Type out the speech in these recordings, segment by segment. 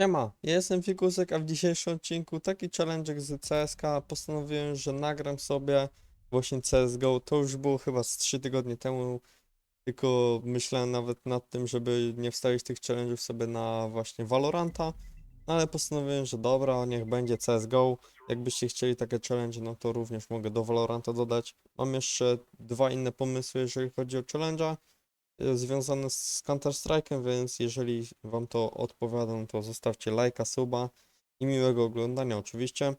Siema, ja jestem Fikusek, a w dzisiejszym odcinku taki challenge z CSK. Postanowiłem, że nagram sobie właśnie CSGO. To już było chyba z 3 tygodnie temu, tylko myślałem nawet nad tym, żeby nie wstawić tych challenge'ów sobie na właśnie Valoranta. No ale postanowiłem, że dobra, niech będzie CSGO. Jakbyście chcieli takie challenge, no to również mogę do Valoranta dodać. Mam jeszcze dwa inne pomysły, jeżeli chodzi o challenge'a związane z Counter-Strike'em, więc jeżeli Wam to odpowiada, no to zostawcie lajka, suba i miłego oglądania oczywiście.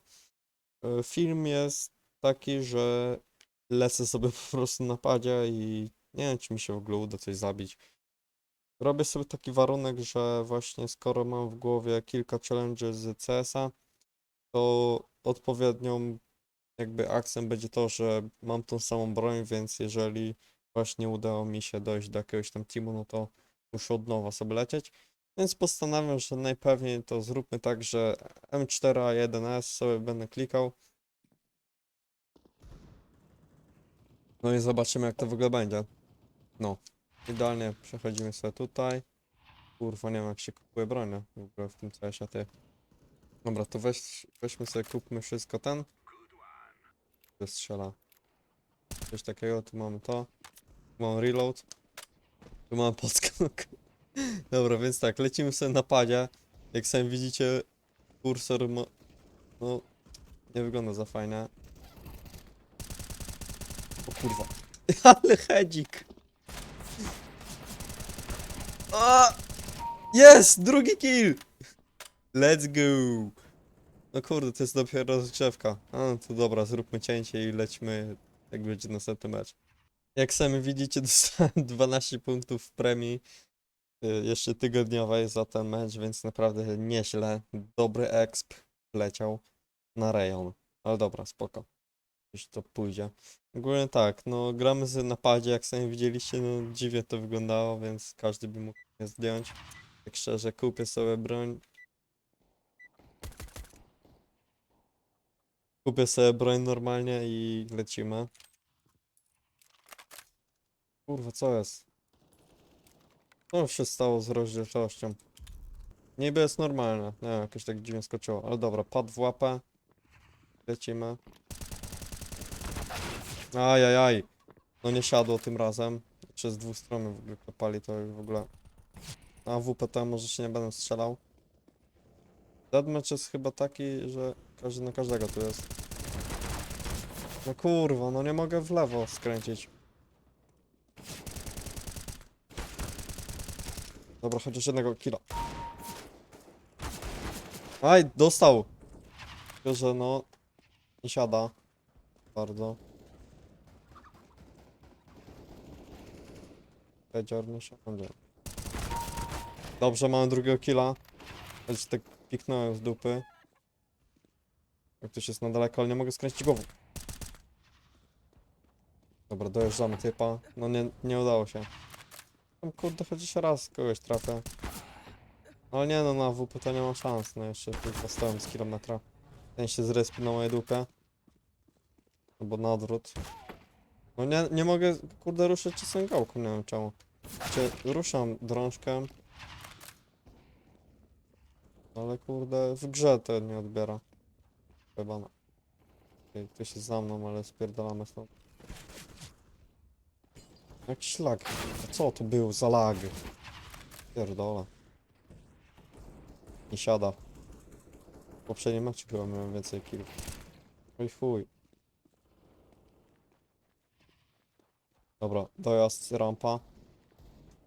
Y, Film jest taki, że lecę sobie po prostu na padzie i nie wiem, czy mi się w ogóle uda coś zabić. Robię sobie taki warunek, że właśnie skoro mam w głowie kilka challenge z CS-a, to odpowiednią jakby akcją będzie to, że mam tą samą broń, więc jeżeli właśnie udało mi się dojść do jakiegoś tam teamu, no to muszę od nowa sobie lecieć. Więc postanawiam, że najpewniej to zróbmy tak, że M4A1S sobie będę klikał. No i zobaczymy jak to w ogóle będzie. No, idealnie przechodzimy sobie tutaj. Kurwa, nie wiem jak się kupuje broń w ogóle w tym CS-ie. Dobra, to weź, weźmy sobie, kupmy wszystko ten. To strzela. Coś takiego, tu mamy to. Tu mamy reload. Tu mamy podskok. Dobra, więc tak, lecimy sobie na padzie. Jak sami widzicie, kursor. No, nie wygląda za fajnie. O kurwa. Ale hedzik. Jest! Drugi kill! Let's go! No kurde, to jest dopiero rozgrzewka. A, no to dobra, zróbmy cięcie i lećmy, jak będzie następny mecz. Jak sami widzicie, dostałem 12 punktów w premii y, jeszcze tygodniowej za ten mecz, więc naprawdę nieźle. Dobry exp leciał na rejon. Ale dobra, spoko. Jeśli to pójdzie. Ogólnie tak, no gramy z napadzie, jak sami widzieliście, no dziwnie to wyglądało, więc każdy by mógł je zdjąć. Tak szczerze, kupię sobie broń. Kupię sobie broń normalnie i lecimy. Kurwa, co jest? Co się stało z rozdzielczością? Niby jest normalne. Nie wiem, jakoś tak dziwnie skoczyło. Ale dobra, pad w łapę. Lecimy. Ajajaj. No nie siadło tym razem. Przez dwóch stron w ogóle kopali to już w ogóle. A WP to może się nie będę strzelał. Deadmatch jest chyba taki, że każdy na każdego tu jest. No kurwa, no nie mogę w lewo skręcić. Dobra, chociaż jednego killa. Aj, dostał! Tylko, że no... Nie siada. Bardzo. Pedzior nie siądzie. Dobrze, mamy drugiego killa. Choć tak piknąłem z dupy. Jak ktoś jest na daleko, ale nie mogę skręcić głową. Dobra, dojeżdżamy typa. No nie, nie udało się. Tam kurde chociaż raz kogoś trafię. Ale nie no, na WP to nie mam szans, no jeszcze tylko stołem z kilometra. Ten się zrespi na mojej dupie. Albo na odwrót. No nie, nie mogę, kurde, ruszyć czasem gałką, nie wiem czemu. Czy ruszam drążkę. Ale kurde, w grze to nie odbiera. Chyba no. Okej, ktoś jest za mną, ale spierdalamy stąd. Jakiś lag. A co to był za lag? Pierdolę. Nie siada. W poprzednim meczu chyba miałem więcej kill. Oj chuj. Dobra, dojazd, rampa.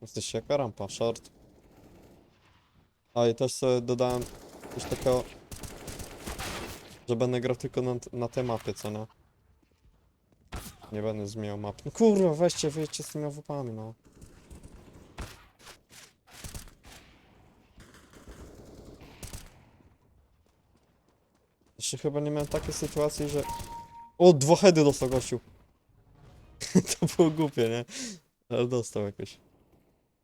Jesteś jaka rampa? Short. A i też sobie dodałem coś takiego, że będę grał tylko na, na tej mapie, co nie? Nie będę zmieniał map. No kurwa, weźcie, wyjdźcie z tymi awupami, no. Jeszcze chyba nie miałem takiej sytuacji, że... O, dwa heady dostał gościu. to było głupie, nie? Ale dostał jakoś.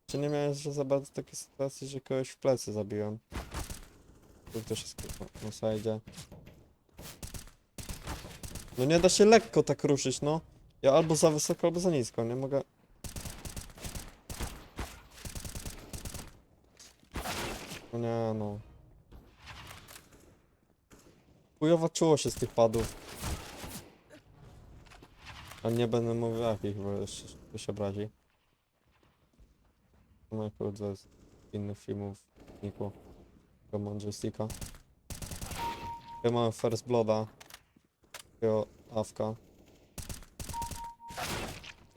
Czy nie miałem że za bardzo takiej sytuacji, że kogoś w plecy zabiłem? Tu też jest kurwa na sajdzie. No nie da się lekko tak ruszyć, no. Ja albo za wysoko, albo za nisko, nie mogę... No nie no. Chujowo czuło się z tych padów. A nie będę mówił jakich, bo jeszcze to się obrazi. No kurde, z innych filmów nikło. Tego Majestica. Ja mam First Blooda. Takiego awka.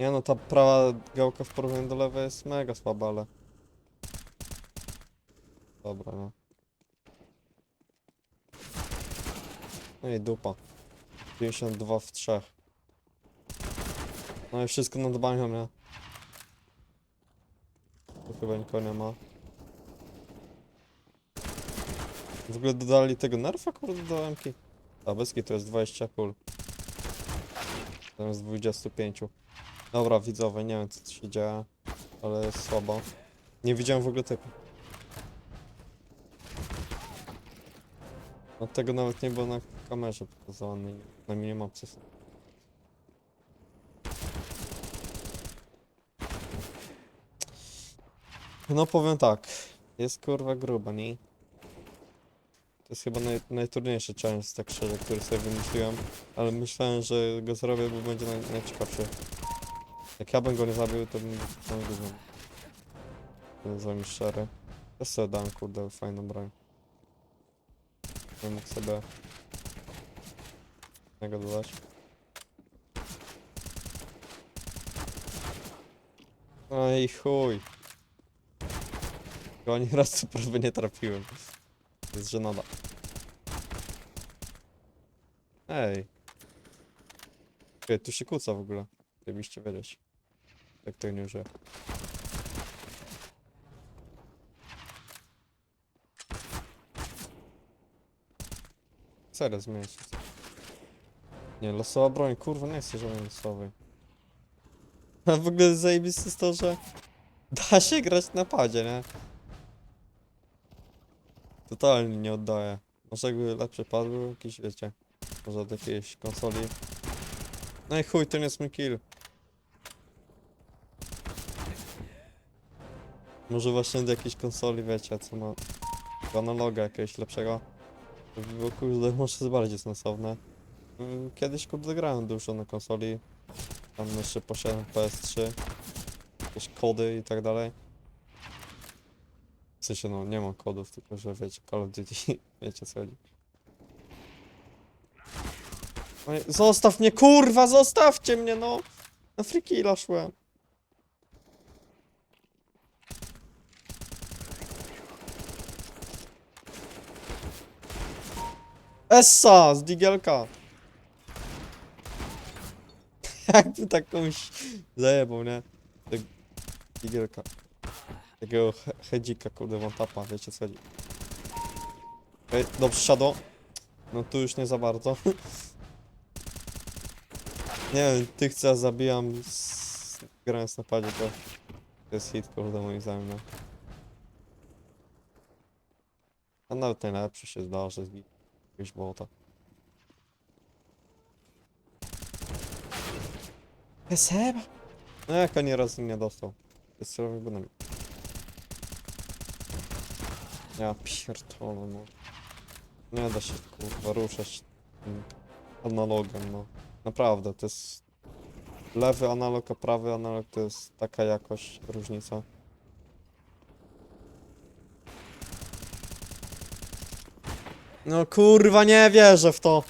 Nie no, ta prawa gałka w porównaniu do lewej jest mega słaba, ale... Dobra, no. No i dupa. 52 w 3. No i wszystko nad bańką, nie? Tu chyba nikogo nie ma. W ogóle dodali tego nerfa, kurde, do MK. A to jest 20 kul. Zamiast 25. Dobra, widzowie, nie wiem co tu się dzieje, ale jest słabo. Nie widziałem w ogóle typu. No tego nawet nie było na kamerze pokazane, na minimapce. No powiem tak, jest kurwa gruba, nie? To jest chyba naj, najtrudniejszy challenge, tak szczerze, który sobie wymyśliłem, ale myślałem, że go zrobię, bo będzie naj, najciekawszy. Jak ja bym go nie zabił, to bym to nie gówno. Będę szczery. Ja sobie dam, kurde, fajną broń. Nie mógł sobie... Tego dodać. Oj, chuj. Tylko ani raz co prawie nie trafiłem. Jest żenada. Ej. Ej, tu się kłóca w ogóle. Gdybyście wiedzieć. Jak to nie użyję. Serio zmienić. Nie, losowa broń, kurwa, nie chcę żadnej losowej. A w ogóle zajebiste jest to, że da się grać na padzie, nie? Totalnie nie oddaję. Może jakby lepszy pad był jakiś, wiecie, może od jakiejś konsoli. No i chuj, to nie jest mój kill. Może właśnie od jakiejś konsoli, wiecie, co ma analoga jakiegoś lepszego. To by było kurde, może jest bardziej sensowne. Mm, Kiedyś kurde grałem dużo na konsoli. Tam jeszcze posiadam PS3. Jakieś kody i tak dalej. W sensie no, nie ma kodów, tylko że wiecie, Call of Duty, wiecie co chodzi. Oj, Zostaw mnie, kurwa, zostawcie mnie, no! Na frikila szłem. Essa z digielka. Jakby takąś zajebał, nie? Tak, digielka. Takiego he- hedzika, kurde, tapa, wiecie co chodzi. Ej, dobrze, shadow. No tu już nie za bardzo. nie wiem, tych co ja zabijam z... grając na padzie, to to jest hit, kurde, moim zdaniem, no. A nawet najlepszy się zdarzy z jakiegoś bota. Seba? No jak ani razu nie dostał. Jest celowy gunem. Ja pierdolę, no. Nie da się kurwa ruszać tym analogiem, no. Naprawdę, to jest... Lewy analog, a prawy analog to jest taka jakość różnica. No kurwa, nie wierzę w to.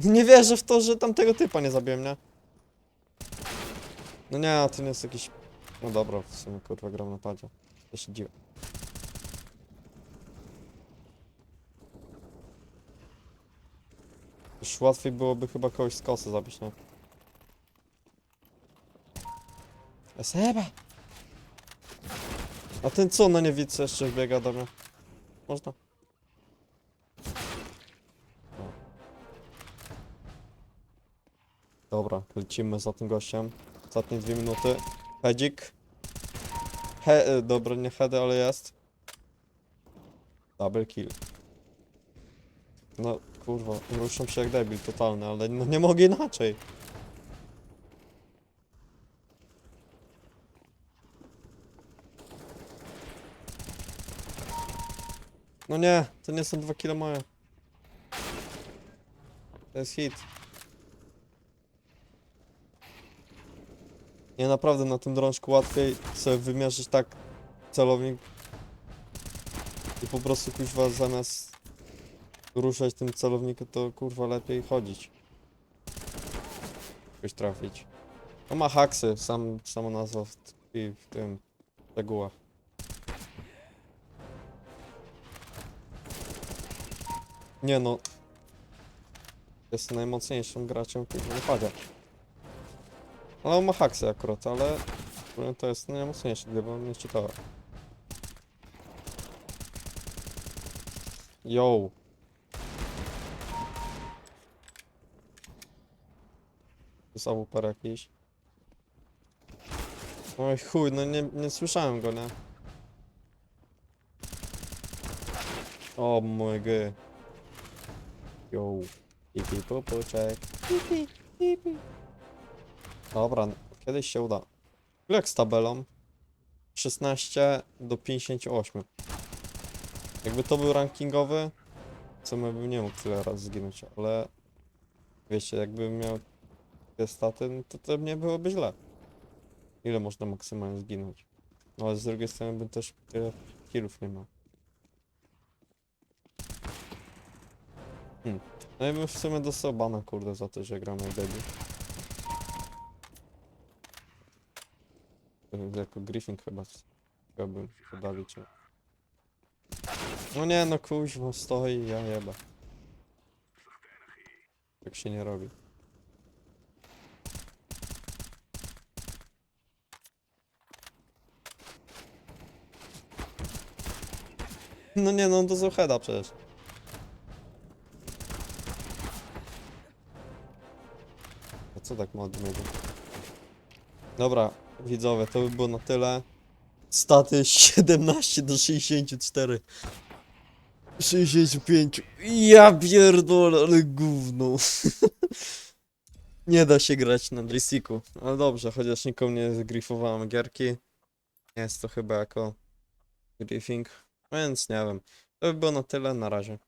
Nie wierzę w to, że tamtego typa nie zabiłem, nie? No nie, to nie jest jakiś... No dobra, w sumie kurwa gram na padzie. Ja się dziwię. Już łatwiej byłoby chyba kogoś z kosy zabić, nie? Seba! A ten co na niewidce jeszcze wbiega do mnie? Można? Dobra, lecimy za tym gościem. Ostatnie dwie minuty. Hedzik. He, e, dobra, nie hedy, ale jest. Double kill. No, kurwa, ruszam się jak debil totalny, ale no nie mogę inaczej. No nie, to nie są dwa kilo moje. To jest hit. Nie, naprawdę na tym drążku łatwiej sobie wymierzyć tak celownik i po prostu kuźwa zamiast ruszać tym celownikiem, to kurwa lepiej chodzić. Jakoś trafić. No ma haksy, sam, sama nazwa w, w tym regułach. Nie no. Jest najmocniejszym graczem w tym wypadzie. Ale on ma haksy akurat, ale to jest najmocniejszy, gdyby on nie czytał. Yo. Jest AWP jakiś. Oj chuj, no nie, nie słyszałem go, nie? O mój gy. Yo. Pipi popuczek. Pipi, pipi. Dobra, kiedyś się uda. Jak z tabelą? 16 do 58. Jakby to był rankingowy, co my bym nie mógł tyle razy zginąć, ale wiecie, jakbym miał te staty, no to, to nie byłoby źle. Ile można maksymalnie zginąć? No ale z drugiej strony bym też tyle killów nie miał. Hmm. No i bym w sumie dostał bana, kurde, za to, że gram jak. To Jako Griffin chyba chciałbym podali, czy... No nie, no kuźwa, stoi, ja jeba. Tak się nie robi. No nie, no do Zoheda przecież. Tak ma? Dobra, widzowie, to by było na tyle. Staty 17 do 64. 65. Ja pierdolę, ale gówno. nie da się grać na joysticku. Ale dobrze, chociaż nikomu nie zgrifowałem gierki. Jest to chyba jako griefing. Więc nie wiem. To by było na tyle, na razie.